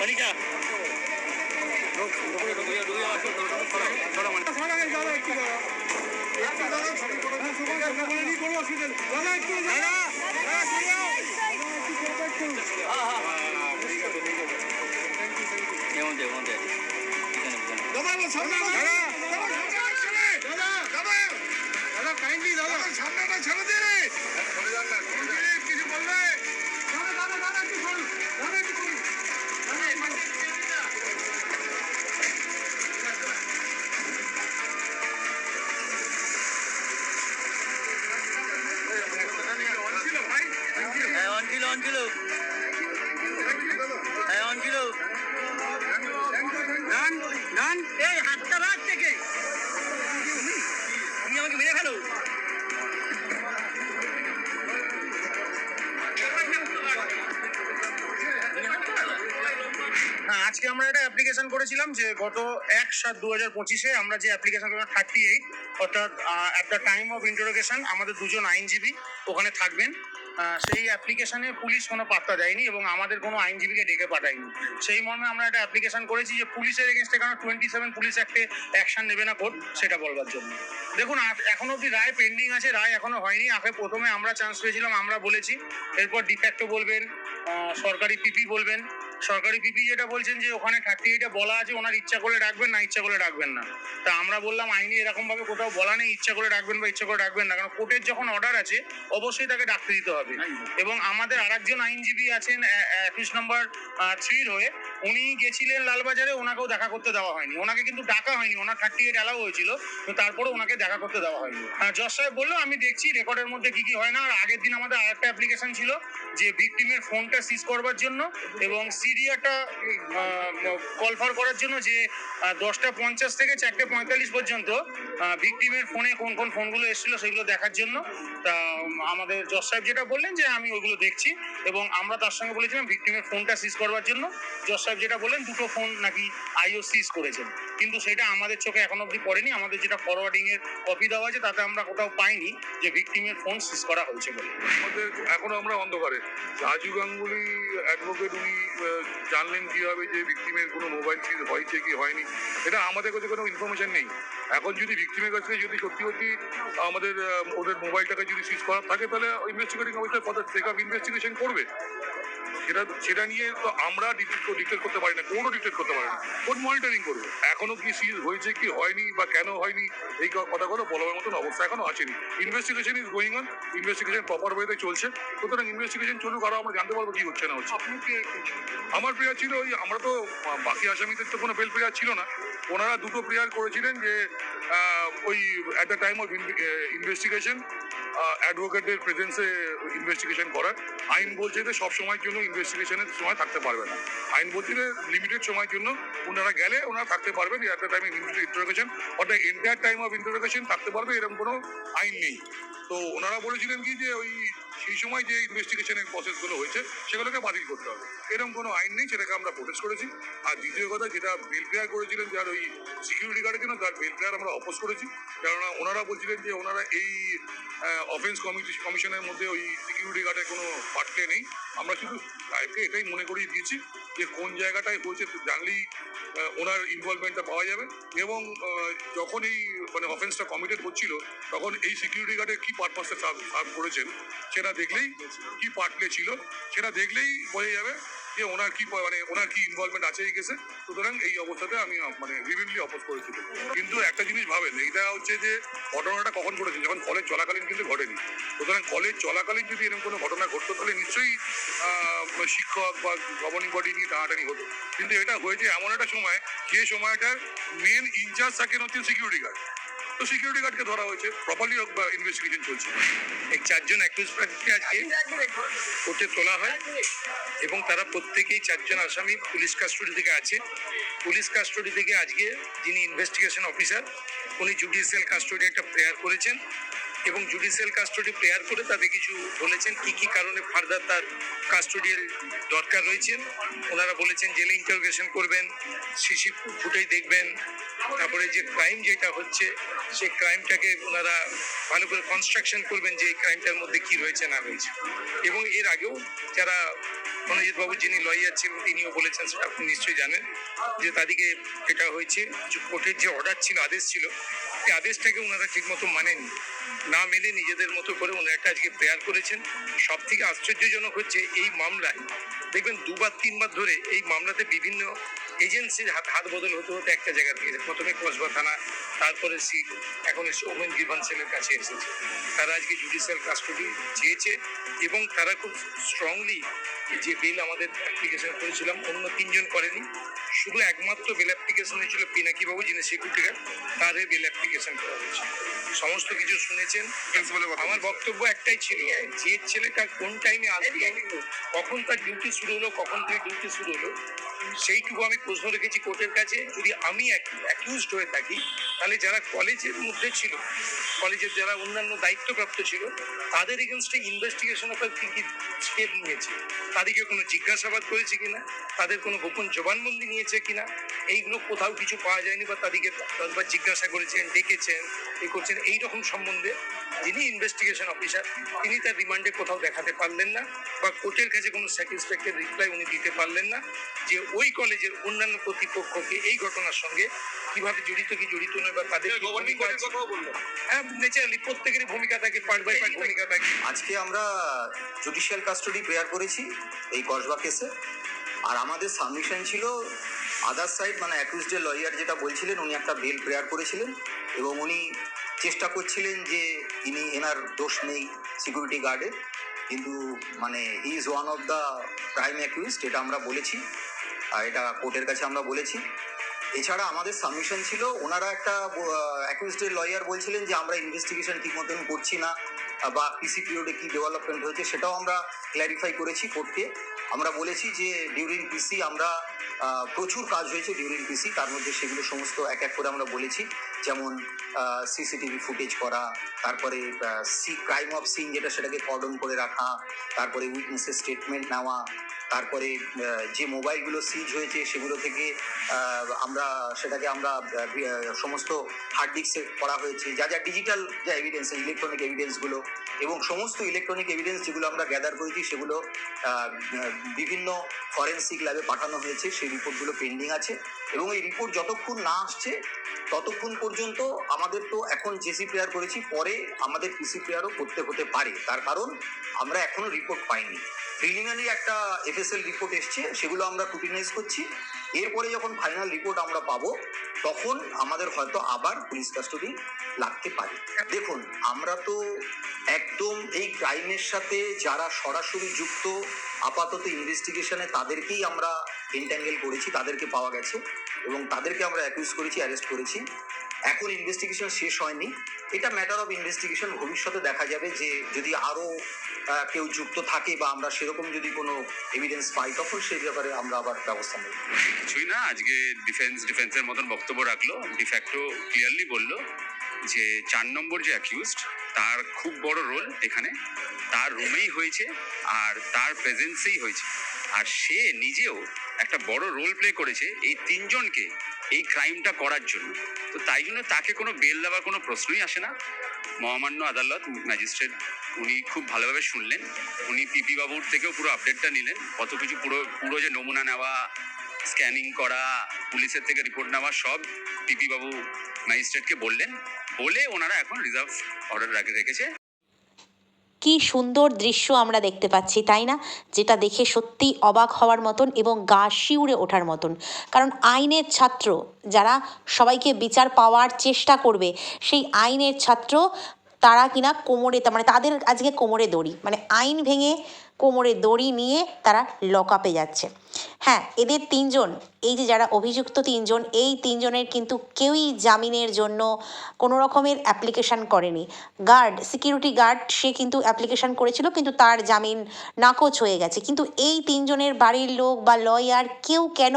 কণিকা এমনতে এমনতে এখানে এখানে হ্যাঁ অন ছিল ছিল হ্যাঁ অন ছিল ডান ডান এই হাতটা রাখ থেকে তুমি আমাকে মেরে ফেলো। আজকে আমরা একটা অ্যাপ্লিকেশন করেছিলাম যে গত এক সাত দু হাজার পঁচিশে আমরা যে অ্যাপ্লিকেশন করলাম থার্টি এইট অর্থাৎ at the time of interrogation আমাদের দুজন আইনজীবী ওখানে থাকবেন। সেই অ্যাপ্লিকেশনে পুলিশ কোনো পাত্তা দেয়নি এবং আমাদের কোনো আইনজীবীকে ডেকে পাঠায়নি। সেই মর্মে আমরা একটা অ্যাপ্লিকেশন করেছি যে পুলিশের এগেনস্টে কেন টোয়েন্টি সেভেন পুলিশ অ্যাক্টে অ্যাকশন নেবে না কোর্ট সেটা বলবার জন্য। দেখুন এখনও অব্দি রায় পেন্ডিং আছে, রায় এখনও হয়নি। আগে প্রথমে আমরা চান্স পেয়েছিলাম, আমরা বলেছি। এরপর ডিফ্যাক্টো বলবেন সরকারি পিপি বলবেন। সরকারি পিপি যেটা বলছেন যে ওখানে থার্টি এইটে বলা আছে ওনার ইচ্ছা করলে রাখবেন না ইচ্ছা করলে রাখবেন না। তা আমরা বললাম আইনি এরকম ভাবে কোথাও বলা নেই ইচ্ছা করে রাখবেন বা ইচ্ছা করে রাখবেন না কারণ কোর্টের যখন অর্ডার আছে অবশ্যই তাকে ডাকতে দিতে হবে। এবং আমাদের আরেকজন আইনজীবী আছেন একুশ নম্বর থ্রির হয়ে উনি গেছিলেন লালবাজারে ওনাকেও দেখা করতে দেওয়া হয়নি। ওনাকে কিন্তু ডাকা হয়নি ওনার থার্টি এইট অ্যালাউ হয়েছিল তারপরে ওনাকে দেখা করতে দেওয়া হয়নি। আহ, জজ সাহেব বলল আমি দেখছি রেকর্ডের মধ্যে কি কি হয় না আর আগের দিন আমাদের আরেকটা অ্যাপ্লিকেশন ছিল যে ভিকটিমের ফোনটা সিজ করবার জন্য এবং সিরিয়াটা কলফার করার জন্য যে দশটা পঞ্চাশ থেকে চারটে পঁয়তাল্লিশ পর্যন্ত ভিকটিমের ফোনে কোন কোন ফোনগুলো এসেছিল সেগুলো দেখার জন্য। তা আমাদের জজ সাহেব যেটা বললেন যে আমি ওইগুলো দেখছি এবং আমরা তার সঙ্গে বলেছিলাম ভিকটিমের ফোনটা সিজ করবার জন্য। জজ সাহেব যেটা বললেন দুটো ফোন নাকি আইও সিজ করেছেন। কিন্তু সেটা আমাদের চোখে এখন অবধি পড়েনি। আমাদের যেটা ফরওয়ার্ডিং এর কপি দেওয়া আছে, তাতে আমরা কোথাও পাইনি যে ভিকটিমের ফোন সিজ করা হয়েছে বলে। আমাদের এখনও আমরা অন্ধকারে। রাজু গাঙ্গুলি অ্যাডভোকেট উনি জানলেন কীভাবে যে ভিকটিমের কোনো মোবাইল সিজ হয়েছে কি হয়নি, এটা আমাদের কাছে কোনো ইনফরমেশন নেই। এখন যদি ভিকটিমের কাছে যদি সত্যি সত্যি আমাদের ওদের মোবাইলটাকে যদি সিজ করা থাকে, তাহলে investigating officer for the of investigation করবে। সেটা সেটা নিয়ে তো আমরা ডিটেক্ট করতে পারি না কোর্টও ডিটেক্ট করতে পারে না। কোর্ট মনিটরিং করবে? এখনও কি সিজ হয়েছে কি হয়নি বা কেন হয়নি এই কথাগুলো বলার মতন অবস্থা এখনও আসেনি। Investigation is going on investigation proper ওয়েতে চলছে। সুতরাং ইনভেস্টিগেশন চলুক আরও আমরা জানতে পারব কি হচ্ছে না হচ্ছে। আমার প্রেয়ার ছিল ওই আমরা তো বাকি আসামিদের তো কোনো বেল প্রেয়ার ছিল না। ওনারা দুটো প্রেয়ার করেছিলেন যে ওই at the time of investigation অ্যাডভোকেটের প্রেজেন্সে ইনভেস্টিগেশন করার। আইন বলছে যে সব সময়ের জন্য ইনভেস্টিগেশনের সময় থাকতে পারবে না। আইন বলছে যে লিমিটেড সময়ের জন্য ওনারা গেলে ওনারা থাকতে পারবেন অ্যাট দ্য টাইম ইন্টারোগেশন অর্থাৎ এন্টায়ার টাইম অফ ইন্টারোগেশন থাকতে পারবে, এরকম কোনো আইন নেই। তো ওনারা বলেছিলেন কি যে ওই সেই সময় যে ইনভেস্টিগেশনের প্রসেসগুলো হয়েছে, সেগুলোকে বাতিল করতে হবে। এরকম কোনো আইন নেই, সেটাকে আমরা প্রোটেস্ট করেছি। আর দ্বিতীয় কথা, যেটা বেল প্রেয়ার করেছিলেন, যার ওই সিকিউরিটি গার্ডের জন্য তার বেল প্রেয়ার আমরা অপোজ করেছি। কেননা ওনারা বলছিলেন যে ওনারা এই অফেন্স কমিটি কমিশনের মধ্যে ওই সিকিউরিটি গার্ডের কোনো পার্টে নেই। আমরা শুধু সাহেবকে এটাই মনে করিয়ে দিয়েছি যে কোন জায়গাটায় হয়েছে জানলেই ওনার ইনভলভমেন্টটা পাওয়া যাবে। এবং যখন এই মানে অফেন্সটা কমিটেড হচ্ছিল, তখন এই সিকিউরিটি গার্ডের কি পারপাসে সার্ভ সার্ভ করেছেন, সেটা দেখলেই কি পার্টলে ছিল, সেটা দেখলেই বোঝা যাবে যে ওনার কি মানে ওনার কি ইনভলভমেন্ট আছে এই কেসে সুতরাং এই অবস্থাতে আমি মানে বিভিন্নলি অপোজ করেছি। কিন্তু একটা জিনিস ভাবেন, এইটা হচ্ছে যে ঘটনাটা কখন ঘটেছে? যখন কলেজ চলাকালীন কিন্তু ঘটেনি। সুতরাং কলেজ চলাকালীন যদি এরকম কোনো ঘটনা ঘটতো, তাহলে নিশ্চয়ই শিক্ষক বা গভর্নিং বডি নিয়ে টানাটানি হতো। কিন্তু এটা হয়েছে এমন একটা সময়, যে সময়টার মেন ইনচার্জ থাকেন হচ্ছেন সিকিউরিটি গার্ড তো সিকিউরিটি গার্ডকে ধরা হয়েছে। প্রপারলি ইনভেস্টিগেশন চলছে। এই চারজন অ্যাকিউজ প্রার্থীকে আজকে কোর্টে তোলা হয় এবং তারা প্রত্যেকেই চারজন আসামি পুলিশ কাস্টডি থেকে আছে। পুলিশ কাস্টডি থেকে আজকে যিনি ইনভেস্টিগেশন অফিসার উনি জুডিশিয়াল কাস্টডি একটা প্রেয়ার করেছেন। এবং জুডিশিয়াল কাস্টডি প্রেয়ার করে তাদের কিছু বলেছেন, কি কি কারণে ফার্দার তার কাস্টোডিয়াল দরকার রয়েছে। ওনারা বলেছেন, জেলে ইন্টারোগেশন করবেন সিসি ফুটেজ দেখবেন, তারপরে যে ক্রাইম যেটা হচ্ছে, সেই ক্রাইমটাকে ওনারা ভালো করে কনস্ট্রাকশন করবেন যে এই ক্রাইমটার মধ্যে কি রয়েছে, না রয়েছে। এবং এর আগেও যারা মনোজিৎ বাবু যিনি লয়ার ছিলেন, তিনিও বলেছেন, সেটা আপনি নিশ্চয়ই জানেন, যে তাদেরকে এটা হয়েছে কোর্টের যে অর্ডার ছিল, আদেশ ছিল এই আদেশটাকে ওনারা ঠিক মতো মানেনি না মেনে নিজেদের মতো করে ওনারা একটা আজকে প্রেয়ার করেছেন। সব থেকে আশ্চর্যজনক হচ্ছে এই মামলায়, দেখবেন দুবার তিনবার ধরে এই মামলাতে বিভিন্ন এজেন্সির হাত হাত বদল হতে হতে একটা জায়গা থেকে প্রথমে কসবা থানা তারপরে সি এখন এসে ওমেন গ্রিভান্সেলের কাছে এসেছে। তারা আজকে জুডিশিয়াল কাস্টডি চেয়েছে এবং তারা খুব স্ট্রংলি যে বিল আমাদের অ্যাপ্লিকেশন করেছিলাম অন্য তিনজন করেনি। শুধু একমাত্র বিল অ্যাপ্লিকেশন হয়েছিল পিনাকি বাবু যিনি সিকিউরিটি গার্ড তাদের বিল অ্যাপ্লিকেশন করা হয়েছে। সমস্ত কিছু শুনেছেন। আমার বক্তব্য একটাই ছিল যে ছেলেটা কোন টাইমে আসবে কখন তার ডিউটি শুরু হলো কখন থেকে ডিউটি শুরু হলো সেইটুকু আমি প্রশ্ন রেখেছি কোর্টের কাছে, যদি আমি অ্যাকিউজড হয়ে থাকি, তাহলে যারা কলেজের মধ্যে ছিল, কলেজের যারা অন্যান্য দায়িত্বপ্রাপ্ত ছিল, তাদের এগেনস্টে ইনভেস্টিগেশন অফার কি কি স্টেপ নিয়েছে। তাদেরকে কোনো জিজ্ঞাসাবাদ করেছে কিনা? তাদের কোনো গোপন জবানবন্দি নিয়েছে কিনা? এইগুলো কোথাও কিছু পাওয়া যায়নি বা তাদেরকে দশবার জিজ্ঞাসা করেছেন, ডেকেছেন, এ করছেন এই রকম সম্বন্ধে যিনি ইনভেস্টিগেশন অফিসার তিনি তার রিমান্ডে কোথাও দেখাতে পারলেন না বা কোর্টের কাছে কোনো স্যাটিসফ্যাক্টরি রিপ্লাই উনি দিতে পারলেন না যে ওই কলেজের অন্যান্য কর্তৃপক্ষকে এই ঘটনার সঙ্গে কীভাবে জড়িত কি জড়িত নয় বা তাদের। হ্যাঁ ন্যাচারালি প্রত্যেকেরই ভূমিকা থাকে পার্ট বাই পার্ট ভূমিকা থাকে। আজকে আমরা জুডিশিয়াল কাস্টডি প্রেয়ার করেছি এই কসবা কেসে আর আমাদের সাবমিশন ছিল আদার সাইড মানে অ্যাকুইজডের লয়ার যেটা বলছিলেন উনি একটা বেল প্রেয়ার করেছিলেন। এবং উনি চেষ্টা করছিলেন যে ইনি এনার দোষ নেই সিকিউরিটি গার্ডের কিন্তু মানে he is one of the prime accused এটা আমরা বলেছি। এটা কোর্টের কাছে আমরা বলেছি। এছাড়া আমাদের সাবমিশন ছিল, ওনারা একটা অ্যাকুইজডের লয়ার বলছিলেন যে আমরা ইনভেস্টিগেশন ঠিক মতন করছি না, বা পিসি পিরিয়ডে কি ডেভেলপমেন্ট হয়েছে সেটাও আমরা ক্ল্যারিফাই করেছি কোর্টকে। আমরা বলেছি যে ডিউরিং পিসি আমরা প্রচুর কাজ হয়েছে ডিউরিং পিসি তার মধ্যে সেগুলো সমস্ত এক এক করে আমরা বলেছি। যেমন সিসিটিভি ফুটেজ করা, তারপরে সি ক্রাইম অফ সিন যেটা সেটাকে কর্ডন করে রাখা, তারপরে উইটনেসের স্টেটমেন্ট নেওয়া তারপরে যে মোবাইলগুলো সিজ হয়েছে সেগুলো থেকে আমরা, সেটাকে আমরা সমস্ত হার্ড ডিস্কে করা হয়েছে। যা যা ডিজিটাল যা এভিডেন্স ইলেকট্রনিক এভিডেন্সগুলো এবং সমস্ত ইলেকট্রনিক এভিডেন্স যেগুলো আমরা গ্যাদার করেছি সেগুলো বিভিন্ন ফরেন্সিক ল্যাবে পাঠানো হয়েছে। সেই রিপোর্টগুলো পেন্ডিং আছে এবং এই রিপোর্ট যতক্ষণ না আসছে, ততক্ষণ পর্যন্ত আমাদের তো এখন জেসি প্রেয়ার করেছি। পরে আমাদের পিসি প্রেয়ারও করতে হতে পারে। তার কারণ আমরা এখনও রিপোর্ট পাইনি। প্রিলিমিনারি একটা এফএসএল রিপোর্ট এসছে, সেগুলো আমরা স্ক্রুটিনাইজ করছি। এরপরে যখন ফাইনাল রিপোর্ট আমরা পাবো, তখন আমাদের হয়তো আবার পুলিশ কাস্টডি লাগতে পারে। দেখুন, আমরা তো একদম এই ক্রাইমের সাথে যারা সরাসরি যুক্ত, আপাতত ইনভেস্টিগেশনে তাদেরকেই আমরা এন্ট্যাঙ্গেল করেছি, তাদেরকে পাওয়া গেছে এবং তাদেরকে আমরা অ্যাকিউজ করেছি অ্যারেস্ট করেছি। এখন ইনভেস্টিগেশন শেষ হয়নি। এটা ম্যাটার অফ ইনভেস্টিগেশন ভবিষ্যতে দেখা যাবে যে যদি আরও কেউ যুক্ত থাকে বা আমরা সেরকম যদি কোনো এভিডেন্স পাই, তখন সেই ব্যাপারে আমরা আবার ব্যবস্থা নেব। কিছুই না, আজকে ডিফেন্স ডিফেন্সের মতন বক্তব্য রাখল। ডিফ্যাক্টো ক্লিয়ারলি বলল যে চার নম্বর যে অ্যাকিউজড তার খুব বড় রোল এখানে। তার রুমেই হয়েছে আর তার প্রেজেন্সেই হয়েছে। আর সে নিজেও একটা বড় রোল প্লে করেছে এই তিনজনকে এই ক্রাইমটা করার জন্য। তো তাই জন্য তাকে কোনো বেল দেওয়ার কোনো প্রশ্নই আসে না। মহামান্য আদালত ম্যাজিস্ট্রেট উনি খুব ভালোভাবে শুনলেন। উনি পিপি বাবুর থেকেও পুরো আপডেটটা নিলেন। কত কিছু পুরো পুরো যে নমুনা নেওয়া স্ক্যানিং করা, পুলিশের থেকে রিপোর্ট নেওয়া, সব পিপি বাবু ম্যাজিস্ট্রেটকে বললেন। বলে ওনারা এখন রিজার্ভ অর্ডার রাখে, রেখেছে। কি সুন্দর দৃশ্য আমরা দেখতে পাচ্ছি, তাই না? যেটা দেখে সত্যিই অবাক হওয়ার মতন এবং গা শিউড়ে ওঠার মতন। কারণ আইনের ছাত্র যারা সবাইকে বিচার পাওয়ার চেষ্টা করবে, সেই আইনের ছাত্র তারা কিনা কোমরে মানে তাদের আজকে কোমরে দড়ি। মানে আইন ভেঙে কোমরে দড়ি নিয়ে তারা লকআপে যাচ্ছে। হ্যাঁ এদের তিনজন, এই যে যারা অভিযুক্ত তিনজন, এই তিনজনের কিন্তু কেউই জামিনের জন্য কোনো রকমের অ্যাপ্লিকেশান করেনি। গার্ড, সিকিউরিটি গার্ড, সে কিন্তু অ্যাপ্লিকেশান করেছিল, কিন্তু তার জামিন নাকচ হয়ে গেছে। কিন্তু এই তিনজনের বাড়ির লোক বা লয়ার কেউ কেন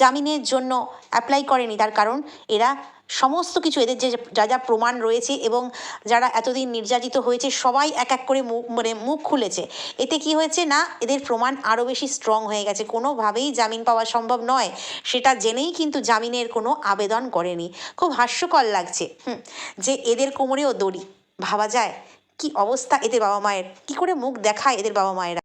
জামিনের জন্য অ্যাপ্লাই করেনি? তার কারণ, এরা সমস্ত কিছু এদের যে যা যা প্রমাণ রয়েছে এবং যারা এতদিন নির্যাতিত হয়েছে, সবাই এক এক করে মুখ মানে মুখ খুলেছে। এতে কি হয়েছে না, এদের প্রমাণ আরও বেশি স্ট্রং হয়ে গেছে। কোনোভাবেই জামিন পাওয়া সম্ভব নয়। সেটা জেনেই কিন্তু জামিনের কোনো আবেদন করেনি। খুব হাস্যকর লাগছে। হুম, যে এদের কোমরেও দড়ি। ভাবা যায়, কি অবস্থা এদের বাবা মায়ের কি করে মুখ দেখায় এদের বাবা মায়েরা